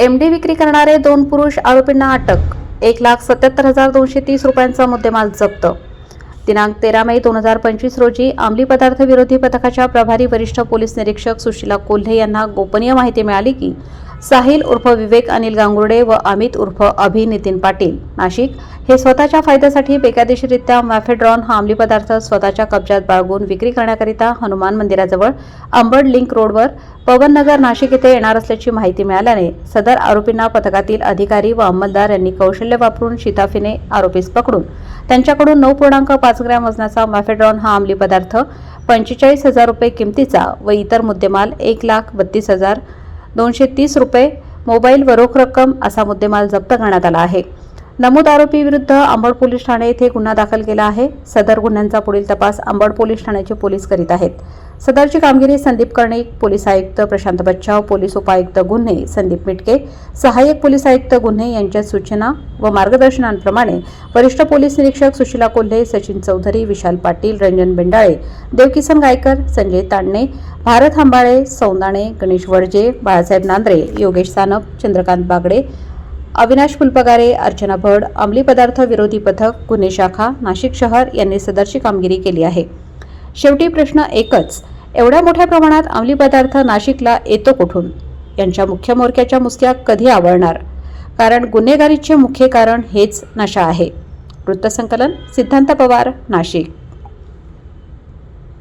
MD विक्री करणारे दोन पुरुष आरोपींना अटक. एक लाख सत्याहत्तर हजार दोनशे तीस रुपयांचा मुद्देमाल जप्त. दिनांक तेरा मे दोन हजार पंचवीस रोजी अंमली पदार्थ विरोधी पथकाच्या प्रभारी वरिष्ठ पोलीस निरीक्षक सुशीला कोल्हे यांना गोपनीय माहिती मिळाली की साहिल उर्फ विवेक अनिल गांगुर्डे व अमित उर्फ अभि नितीन पाटील. नाशिक. हे स्वतःच्या फायद्यासाठी बेकायदेशीररित्या मॅफेड्रॉन हा अंमली पदार्थ स्वतःच्या कब्जात बाळगून विक्री करण्याकरिता हनुमान मंदिराजवळ अंबड लिंक रोडवर पवननगर नाशिक येथे येणार असल्याची माहिती मिळाल्याने सदर आरोपींना पथकातील अधिकारी व अंमलदार यांनी कौशल्य वापरून शिताफीने आरोपीस पकडून त्यांच्याकडून नऊ पूर्णांक पाच ग्रॅम वजनाचा मॅफेड्रॉन हा अंमली पदार्थ पंचेचाळीस हजार रुपये किमतीचा व इतर मुद्देमाल एक लाख बत्तीस हजार दोनशे तीस रुपये मोबाईल व रोख रक्कम असा मुद्देमाल जप्त करण्यात आला आहे. नमूद आरोपी विरुद्ध अंबड पोलीस ठाणे येथे गुन्हा दाखल केला आहे. सदर गुन्ह्यांचा पुढील तपास अंबड पोलीस ठाण्याचे पोलीस करीत आहेत. सदरची कामगिरी संदीप कर्णिक पोलीस आयुक्त प्रशांत बच्चाव पोलीस उपायुक्त गुन्हे संदीप मिटके सहाय्यक पोलीस आयुक्त गुन्हे यांच्या सूचना व मार्गदर्शनांप्रमाणे वरिष्ठ पोलीस निरीक्षक सुशीला कोल्हे सचिन चौधरी विशाल पाटील रंजन बेंडाळे देवकिसन गायकर संजय तांडणे भारत हांबाळे सौंदाणे गणेश वडजे बाळासाहेब नांद्रे योगेश सानप चंद्रकांत बागडे अविनाश फुलपगारे अर्चना भड अंमली पदार्थ विरोधी पथक गुन्हे शाखा नाशिक शहर यांनी सदरची कामगिरी केली आहे. शेवटी प्रश्न एकच एवढ्या मोठ्या प्रमाणात अंमली पदार्थ नाशिकला येतो कुठून? यांच्या मुख्य मोर्क्याच्या मुसक्या कधी आवळणार? कारण गुन्हेगारीचे मुख्य कारण हेच नशा आहे. वृत्तसंकलन सिद्धांत पवार नाशिक.